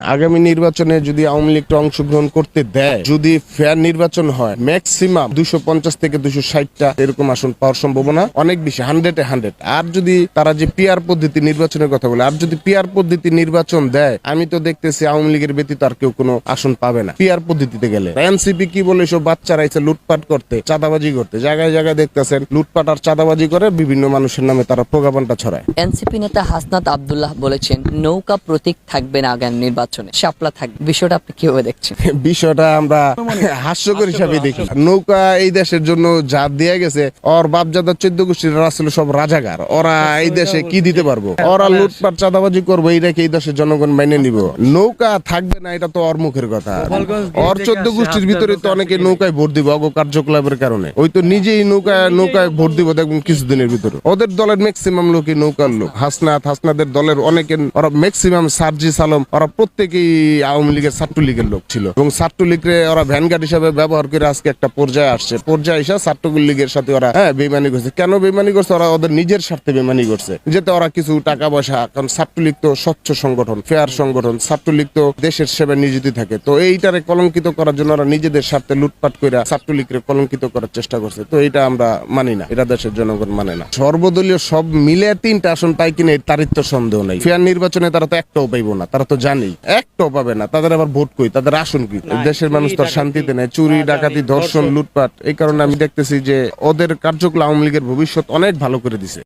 আগামী নির্বাচনে যদি আওয়ামী লীগটা অংশগ্রহণ করতে দেয়, যদি ফেয়ার নির্বাচন হয় ম্যাক্সিমাম দুশো পঞ্চাশ থেকে দুশো ষাটটা এরকম আসন পাওয়ার সম্ভাবনা অনেক বেশি হান্ড্রেডে হান্ড্রেড আর যদি তারা যে পিয়ার পদ্ধতি নির্বাচনের কথা বলে, আর যদি পিয়ার পদ্ধতি নির্বাচন দেয়, আমি তো দেখতেছি আওয়ামী লীগের ব্যতীত আর কেউ কোনো আসন পাবে না পিয়ার পদ্ধতিতে গেলে। এনসিপি কি বলে, সব বাচ্চারা এসে লুটপাট করতে, চাঁদাবাজি করতে, জায়গায় জায়গায় দেখতেছেন, লুটপাট আর চাঁদাবাজি করে বিভিন্ন মানুষের নামে তারা প্রজ্ঞাপনটা ছড়ায়। এনসিপি নেতা হাসনাত আব্দুল্লাহ বলেছেন, নৌকা প্রতীক থাকবে না আগামী নির্বাচনে। শাপলা থাকবে। বিষয়টা আপনি কীভাবে দেখছেন? বিষয়টা আমরা হাস্যকর হিসাবে দেখি। নৌকা এই দেশের জন্য যা দিয়ে গেছে, ওর বাপজাদার চোদ্দ গোষ্ঠীর ছিল সব রাজাগার। ওরা এই দেশে কি দিতে পারব? ওরা লুটপাট, চাঁদাবাজি করব, এইটাকে এই দেশের জনগণ মেনে নিব। নৌকা থাকবে না, এটা তো ওর মুখের কথা। ওর চোদ্দ গোষ্ঠীর ভিতরে তো অনেকে নৌকায় ভোট দিব, অগ কার্যকলাপের কারণে। ওই তো নিজেই নৌকায় নৌকায় ভোট দিব দেখবেন কিছুদিনের ভিতরে। ওদের দলের ম্যাক্সিমাম লোকই নৌকার লোক। হাসনাত, হাসনাদের দলের অনেকে ওরা ম্যাক্সিমাম সার্জি সালম, ওরা প্রত্যেকেই আওয়ামী লীগের ছাত্রলীগের লোক ছিল। এবং ছাত্রলীগরে ওরা ভ্যানগার্ড হিসাবে ব্যবহার করে আজকে একটা পর্যায়ে আসছে। পর্যায়ে এসে ছাত্রলীগের সাথে ওরা হ্যাঁ বেমানি করছে। কেন বেমানি করছে? ওরা ওদের নিজের স্বার্থে বেমানি করছে। যেতে ওরা কিছু টাকা পয়সা, কারণ ছাত্রলীগ তো স্বচ্ছ সংগঠন ফেয়ার সংগঠন। ছাত্রলীগ তো দেশের সেবায় নিয়োজিত থাকে। তো এইটারে কলঙ্কিত করার জন্য ওরা নিজেদের স্বার্থে লুটপাট করে ছাত্রলীগকে কলঙ্কিত করার চেষ্টা করছে। তো এটা আমরা মানি না। এটা দেশের জনগণ মানে না। সর্বদলীয় সব মিলে তিনটা আসন পাই কিনা তারিত্ব সন্দেহ নাই। ফেয়ার নির্বাচনে তারা তো একটাও পাইবো না। তারা তো জানেই। একটাও পাবে না। তাদের আবার ভোট কই? তাদের আসন কি দেশের মানুষ তো শান্তিতে নেই। চুরি ডাকাতি ধর্ষণ লুটপাট এই কারণে আমি দেখতেছি যে ওদের কার্যকলা আওয়ামী লীগের ভবিষ্যৎ অনেক ভালো করে দিছে।